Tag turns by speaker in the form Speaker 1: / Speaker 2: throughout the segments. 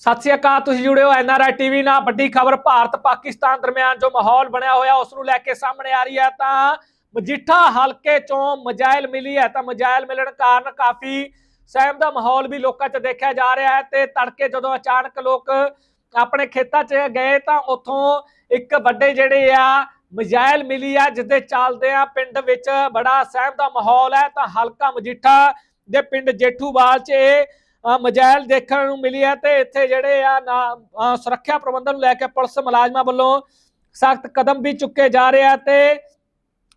Speaker 1: ਸਤਿ ਸ਼੍ਰੀ ਅਕਾਲ, ਤੁਸੀਂ ਜੁੜੇ ਹੋ ਐਨਆਰਆਈ ਟੀਵੀ ਨਾਲ। ਵੱਡੀ ਖਬਰ, ਭਾਰਤ ਪਾਕਿਸਤਾਨ ਦਰਮਿਆਨ ਜੋ ਮਾਹੌਲ ਬਣਿਆ ਹੋਇਆ ਉਸ ਨੂੰ ਲੈ ਕੇ ਸਾਹਮਣੇ ਆ ਰਹੀ ਹੈ ਤਾਂ ਮਜੀਠਾ ਹਲਕੇ ਚੋਂ ਮਜਾਇਲ ਮਿਲੀ ਹੈ। ਤਾਂ ਮਜਾਇਲ ਮਿਲਣ ਕਾਰਨ ਕਾਫੀ ਸਹਿਮ ਦਾ ਮਾਹੌਲ ਵੀ ਲੋਕਾਂ 'ਚ ਦੇਖਿਆ ਜਾ ਰਿਹਾ ਹੈ ਤੇ ਤੜਕੇ ਜਦੋਂ ਅਚਾਨਕ ਲੋਕ ਆਪਣੇ ਖੇਤਾਂ 'ਚ ਗਏ ਤਾਂ ਉੱਥੋਂ ਇੱਕ ਵੱਡੇ ਜਿਹੜੇ ਆ, ਮਜਾਇਲ ਮਿਲੀ ਆ ਜਿੱਦੇ ਚੱਲਦੇ ਆ ਪਿੰਡ ਵਿੱਚ ਬੜਾ ਸਹਿਮ ਦਾ ਮਾਹੌਲ ਹੈ। ਤਾਂ ਹਲਕਾ ਮਜੀਠਾ ਦੇ ਪਿੰਡ ਜੇਠੂਵਾਲ 'ਚ ਮਜਾਇਲ ਦੇਖਣ ਨੂੰ ਮਿਲੀ ਹੈ ਤੇ ਇੱਥੇ ਜਿਹੜੇ ਆ ਸੁਰੱਖਿਆ ਪ੍ਰਬੰਧਨ ਨੂੰ ਲੈ ਕੇ ਪੁਲਿਸ ਮੁਲਾਜ਼ਮਾਂ ਵੱਲੋਂ ਸਖਤ ਕਦਮ ਵੀ ਚੁੱਕੇ ਜਾ ਰਹੇ ਆ ਤੇ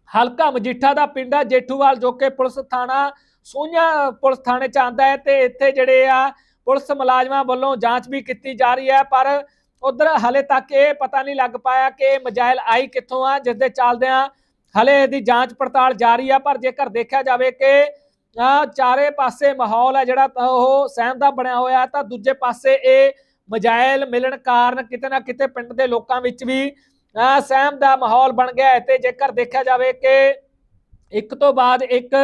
Speaker 1: ਹਲਕਾ ਮਜੀਠਾ ਦਾ ਪਿੰਡ ਆ ਜੇਠੂਵਾਲ, ਜੋ ਕਿ ਪੁਲਿਸ ਥਾਣਾ ਸੋਹੀਆਂ ਪੁਲਿਸ ਥਾਣੇ ਚ ਆਂਦਾ ਹੈ ਤੇ ਇੱਥੇ ਜਿਹੜੇ ਆ ਪੁਲਿਸ ਮੁਲਾਜ਼ਮਾਂ ਵੱਲੋਂ ਜਾਂਚ ਵੀ ਕੀਤੀ ਜਾ ਰਹੀ ਹੈ, ਪਰ ਉਧਰ ਹਲੇ ਤੱਕ ਇਹ ਪਤਾ ਨਹੀਂ ਲੱਗ ਪਾਇਆ ਕਿ ਮਜਾਇਲ ਆਈ ਕਿੱਥੋਂ ਆ, ਜਿਸ ਦੇ ਚੱਲਦਿਆਂ ਹਲੇ ਇਹਦੀ ਜਾਂਚ ਪੜਤਾਲ ਜਾਰੀ ਆ, ਪਰ ਜੇਕਰ ਦੇਖਿਆ ਜਾਵੇ ਕਿ ਚਾਰੇ ਪਾਸੇ ਮਾਹੌਲ ਹੈ ਜਿਹੜਾ ਤਾਂ ਉਹ ਸਹਿਮ ਦਾ ਬਣਿਆ ਹੋਇਆ ਤਾਂ ਦੂਜੇ ਪਾਸੇ ਇਹ ਮਜਾਇਲ ਮਿਲਣ ਕਾਰਨ ਕਿਤੇ ਨਾ ਕਿਤੇ ਪਿੰਡ ਦੇ ਲੋਕਾਂ ਵਿੱਚ ਵੀ, ਆ, ਸਹਿਮ ਦਾ ਮਾਹੌਲ ਬਣ ਗਿਆ ਹੈ। ਤੇ ਜੇਕਰ ਦੇਖਿਆ ਜਾਵੇ ਕਿ ਇੱਕ ਤੋਂ ਬਾਅਦ ਇੱਕ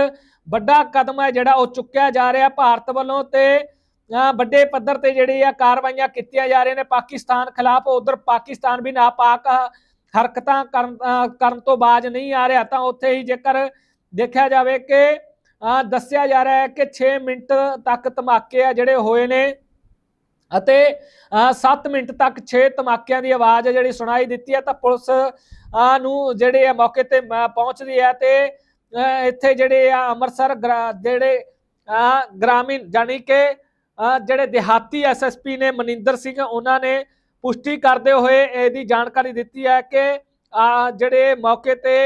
Speaker 1: ਵੱਡਾ ਕਦਮ ਹੈ ਜਿਹੜਾ ਉਹ ਚੁੱਕਿਆ ਜਾ ਰਿਹਾ ਭਾਰਤ ਵੱਲੋਂ ਤੇ ਵੱਡੇ ਪੱਧਰ ਤੇ ਜਿਹੜੀ ਆ ਕਾਰਵਾਈਆਂ ਕੀਤੀਆਂ ਜਾ ਰਹੀਆਂ ਨੇ। ਪਾਕਿਸਤਾਨ ਖਿਲਾਫ ਉਧਰ ਪਾਕਿਸਤਾਨ ਵੀ ਨਾਪਾਕ ਹਰਕਤਾਂ ਕਰਨ ਤੋਂ ਬਾਜ ਨਹੀਂ ਆ ਰਿਹਾ। ਤਾਂ ਉੱਥੇ ਹੀ ਜੇਕਰ ਦੇਖਿਆ ਜਾਵੇ ਕਿ ਦੱਸਿਆ ਜਾ ਰਿਹਾ ਹੈ ਕਿ 6 ਮਿੰਟ ਤੱਕ ਧਮਾਕੇ ਆ ਜਿਹੜੇ ਹੋਏ ਨੇ ਅਤੇ 7 ਮਿੰਟ ਤੱਕ 6 ਧਮਾਕਿਆਂ ਦੀ ਆਵਾਜ਼ ਹੈ ਜਿਹੜੀ ਸੁਣਾਈ ਦਿੱਤੀ ਹੈ ਤਾਂ ਪੁਲਿਸ ਨੂੰ ਜਿਹੜੇ ਆ ਮੌਕੇ ਤੇ ਅ, ਪਹੁੰਚਦੀ ਹੈ ਤੇ ਇੱਥੇ ਜਿਹੜੇ ਆ ਅੰਮ੍ਰਿਤਸਰ ਗ੍ਰਾ- ਜਿਹੜੇ ਗ੍ਰਾਮੀਣ ਜਾਨੀ ਕਿ ਜਿਹੜੇ ਦਿਹਾਤੀ ਐਸਐਸਪੀ ਨੇ ਮਨਿੰਦਰ ਸਿੰਘ ਉਹਨਾਂ ਨੇ ਪੁਸ਼ਟੀ ਕਰਦੇ ਹੋਏ ਇਹਦੀ ਜਾਣਕਾਰੀ ਦਿੱਤੀ ਹੈ ਕਿ ਜਿਹੜੇ ਮੌਕੇ ਤੇ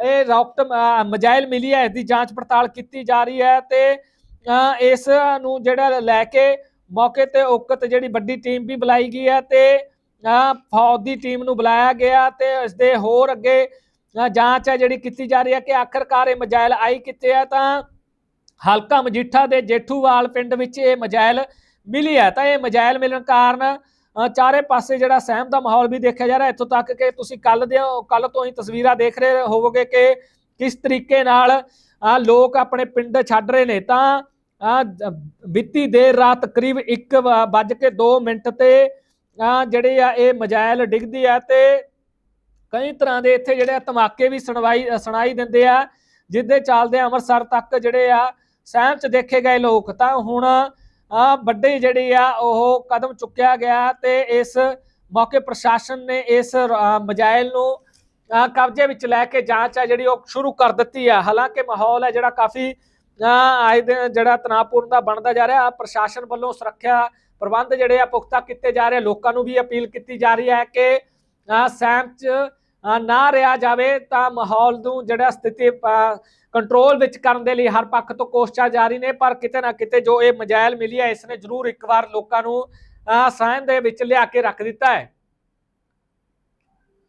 Speaker 1: ਇਹ ਰੌਕਟ ਅ, ਮਜਾਇਲ ਮਿਲੀ ਹੈ ਇਸ ਦੀ ਜਾਂਚ ਪੜਤਾਲ ਕੀਤੀ ਜਾ ਰਹੀ ਹੈ ਤੇ ਇਸ ਨੂੰ ਜਿਹੜਾ ਲੈ ਕੇ ਮੌਕੇ ਤੇ ਉਕਤ ਜਿਹੜੀ ਵੱਡੀ ਟੀਮ ਵੀ ਬੁਲਾਈ ਗਈ ਹੈ ਤੇ ਫੌਜ ਦੀ ਟੀਮ ਨੂੰ ਬੁਲਾਇਆ ਗਿਆ ਤੇ ਇਸ ਦੇ ਹੋਰ ਅੱਗੇ ਜਾਂਚ ਹੈ ਜਿਹੜੀ ਕੀਤੀ ਜਾ ਰਹੀ ਹੈ ਕਿ ਆਖਰਕਾਰ ਇਹ ਮਜਾਇਲ ਆਈ ਕਿੱਥੇ ਹੈ ਤਾਂ ਹਲਕਾ ਮਜੀਠਾ ਦੇ ਜੇਠੂਵਾਲ ਪਿੰਡ ਵਿੱਚ ਇਹ ਮਜਾਇਲ ਮਿਲੀ ਹੈ। ਤਾਂ ਇਹ ਮਜਾਇਲ ਮਿਲਣ ਕਾਰਨ ਚਾਰੇ ਪਾਸੇ ਜਿਹੜਾ ਸਹਿਮ ਦਾ ਮਾਹੌਲ ਵੀ ਦੇਖਿਆ ਜਾ ਰਿਹਾ ਇੱਥੋਂ ਤੱਕ ਕਿ ਤੁਸੀਂ ਕੱਲ ਦੇ ਕੱਲ ਤੋਂ ਹੀ ਤਸਵੀਰਾਂ ਦੇਖ ਰਹੇ ਹੋਵੋਗੇ ਕਿ ਕਿਸ ਤਰੀਕੇ ਨਾਲ ਲੋਕ ਆਪਣੇ ਪਿੰਡ ਛੱਡ ਰਹੇ ਨੇ। ਤਾਂ ਅ, ਦੇਰ ਰਾਤ ਕਰੀਬ 1 ਵੱਜ ਕੇ 2 ਮਿੰਟ ਤੇ ਅ, ਜਿਹੜੇ ਆ ਇਹ ਮਜਾਇਲ ਡਿੱਗਦੀ ਆ ਤੇ ਕਈ ਤਰ੍ਹਾਂ ਦੇ ਇੱਥੇ ਜਿਹੜੇ ਧਮਾਕੇ ਵੀ ਸੁਣਵਾਈ ਸੁਣਾਈ ਦਿੰਦੇ ਆ ਜਿੱਦੇ ਚੱਲਦੇ ਅੰਮ੍ਰਿਤਸਰ ਤੱਕ ਜਿਹੜੇ ਆ ਸਹਿਮ ਚ ਦੇਖੇ ਗਏ ਲੋਕ। ਤਾਂ ਹੁਣ ਵੱਡੇ ਜਿਹੜੀ ਆ ਉਹ ਕਦਮ ਚੁੱਕਿਆ ਗਿਆ ਤੇ ਇਸ ਮੌਕੇ ਪ੍ਰਸ਼ਾਸਨ ਨੇ ਇਸ ਅ, ਮਜਾਇਲ ਨੂੰ ਕਬਜ਼ੇ ਵਿੱਚ ਲੈ ਕੇ ਜਾਂਚ ਆ ਜਿਹੜੀ ਉਹ ਸ਼ੁਰੂ ਕਰ ਦਿੱਤੀ ਆ। ਹਾਲਾਂਕਿ ਮਾਹੌਲ ਹੈ ਜਿਹੜਾ ਕਾਫੀ ਆਏ ਦਿਨ ਜਿਹੜਾ ਤਣਾਅਪੂਰਨ ਦਾ ਬਣਦਾ ਜਾ ਰਿਹਾ ਪ੍ਰਸ਼ਾਸਨ ਵੱਲੋਂ ਸੁਰੱਖਿਆ ਪ੍ਰਬੰਧ ਜਿਹੜੇ ਆ ਪੁਖਤਾ ਕੀਤੇ ਜਾ ਰਹੇ ਲੋਕਾਂ ਨੂੰ ਵੀ ਅਪੀਲ ਕੀਤੀ ਜਾ ਰਹੀ ਹੈ ਕਿ ਅ, ਸਹਿਮ ਚ ਨਾ ਰਿਹਾ ਜਾਵੇ ਤਾਂ ਮਾਹੌਲ ਨੂੰ ਜਿਹੜਾ ਸਥਿਤੀ ਅ, ਕੰਟਰੋਲ ਵਿੱਚ ਕਰਨ ਦੇ ਲਈ ਹਰ ਪੱਖ ਤੋਂ ਕੋਸ਼ਿਸ਼ਾਂ ਜਾਰੀ ਨੇ ਪਰ ਕਿਤੇ ਨਾ ਕਿਤੇ ਜੋ ਇਹ ਮਜਾਇਲ ਮਿਲੀ ਹੈ ਇਸ ਨੇ ਜ਼ਰੂਰ ਇੱਕ ਵਾਰ ਲੋਕਾਂ ਨੂੰ ਅ, ਸਹਿਮ ਦੇ ਵਿੱਚ ਲਿਆ ਕੇ ਰੱਖ ਦਿੱਤਾ ਹੈ।